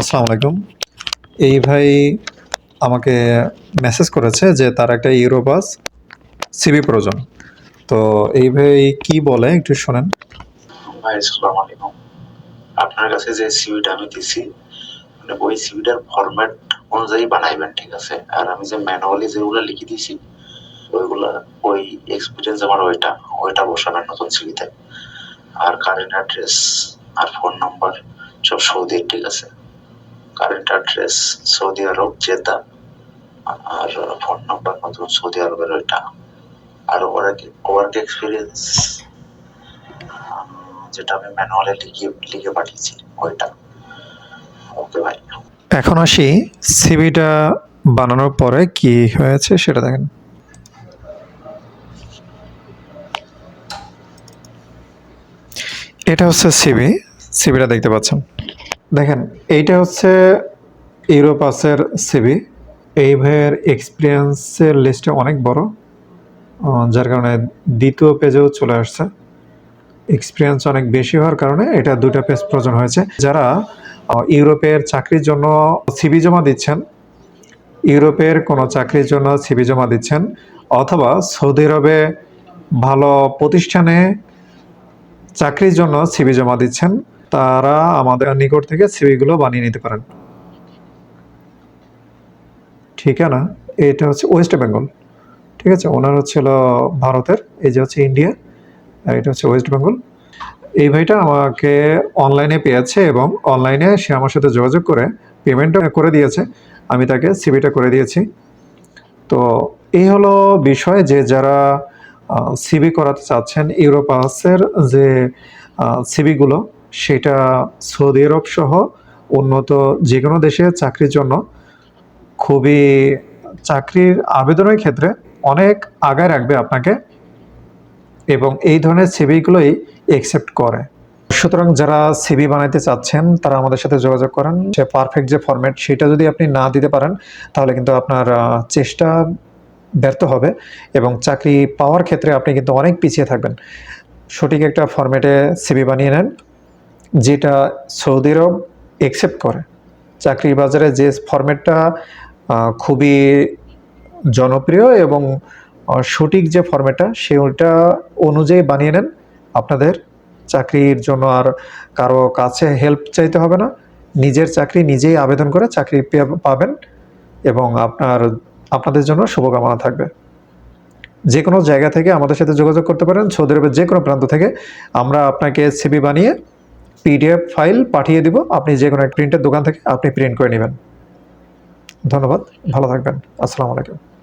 আসসালামু আলাইকুম। এই ভাই আমাকে মেসেজ করেছে যে তার একটা ইউরোবাস সিবি প্রয়োজন। তো এই ভাই কি বলে একটু শোনেন। ভাই, আসসালামু আলাইকুম। আপনার কাছে যে সিভিটা আমি দিছি মানে ওই সিভিটার ফরম্যাট অনুযায়ী বানাইবেন, ঠিক আছে? আর আমি যে ম্যানুয়ালি যেগুলো লিখে দিছি, ওইগুলা, ওই এক্সপিরিয়েন্স আমার ওইটা ওইটা বসাবেন নতুন সিভিতে আর কারেন্ট অ্যাড্রেস আর ফোন নাম্বার সব সৌদির, ঠিক আছে? Current address Saudi Arab Jeddah আর ফোন নাম্বার নতুন সৌদি আরবের ওইটা। আর ওয়ার্ক ওয়ার্ক এক্সপিরিয়েন্স যেটা আমি ম্যানুয়ালে লিখে লিখে পাঠিয়েছি, ওইটা। ওকে ভাই এখন আসি সিবিটা বানানোর পরে কি হয়েছে সেটা দেখেন। এটা হচ্ছে সিবি সিবিটা দেখতে পাচ্ছেন। দেখেন, এইটা হচ্ছে ইউরোপাসের সিবি এই ভাইয়ের এক্সপিরিয়েন্সের লিস্টে অনেক বড় যার কারণে দ্বিতীয় পেজেও চলে আসছে। এক্সপিরিয়েন্স অনেক বেশি হওয়ার কারণে এটা দুটো পেজ প্রয়োজন হয়েছে। যারা ইউরোপের চাকরির জন্য সিবি জমা দিচ্ছেন ইউরোপের কোনো চাকরির জন্য সিবি জমা দিচ্ছেন, অথবা সৌদি আরবে ভালো প্রতিষ্ঠানে চাকরির জন্য সিবি জমা দিচ্ছেন তারা আমাদের নিকট থেকে সিবিগুলো বানিয়ে নিতে পারেন। ঠিকানা এটা হচ্ছে ওয়েস্ট বেঙ্গল। ঠিক আছে? ওনার হচ্ছিল ভারতের, এই যে হচ্ছে ইন্ডিয়া, আর এটা হচ্ছে ওয়েস্ট বেঙ্গল। এই ভাইটা আমাকে অনলাইনে পেয়েছে এবং অনলাইনে সে আমার সাথে যোগাযোগ করে পেমেন্টটা করে দিয়েছে। আমি তাকে সিবিটা করে দিয়েছি। তো এই হলো বিষয় যে যারা সিবি করাতে চাচ্ছেন ইউরোপাসের যে সিবিগুলো সেটা সৌদি আরব সহ উন্নত যে কোনো দেশে চাকরির জন্য খুবই চাকরির আবেদনের ক্ষেত্রে অনেক আগায় রাখবে আপনাকে এবং এই ধরনের সিভিগুলোই একসেপ্ট করে। সুতরাং যারা সিভি বানাইতে চাচ্ছেন, তারা আমাদের সাথে যোগাযোগ করেন। সে পারফেক্ট যে ফরম্যাট সেটা যদি আপনি না দিতে পারেন, তাহলে কিন্তু আপনার চেষ্টা ব্যর্থ হবে এবং চাকরি পাওয়ার ক্ষেত্রে আপনি কিন্তু অনেক পিছিয়ে থাকবেন। সঠিক একটা ফরম্যাটে সিভি বানিয়ে নেন। যেটা সৌদি আরব একসেপ্ট করে। চাকরির বাজারে যে ফরম্যাটটা খুবই জনপ্রিয় এবং সঠিক যে ফরম্যাটটা সেটা অনুযায়ী বানিয়ে নেন। আপনাদের চাকরির জন্য আর কারও কাছে হেল্প চাইতে হবে না। নিজের চাকরি নিজেই আবেদন করে চাকরি পাবেন এবং আপনার, আপনাদের জন্য শুভকামনা থাকবে। যে কোনো জায়গা থেকে আমাদের সাথে যোগাযোগ করতে পারেন। সৌদি আরবের যে কোনো প্রান্ত থেকে আমরা আপনাকে সিবি বানিয়ে পিডিএফ ফাইল পাঠিয়ে দিব। আপনি যে কোনো প্রিন্টের দোকান থেকে আপনি প্রিন্ট করে নেবেন। ধন্যবাদ। ভালো থাকবেন। আসসালামু আলাইকুম।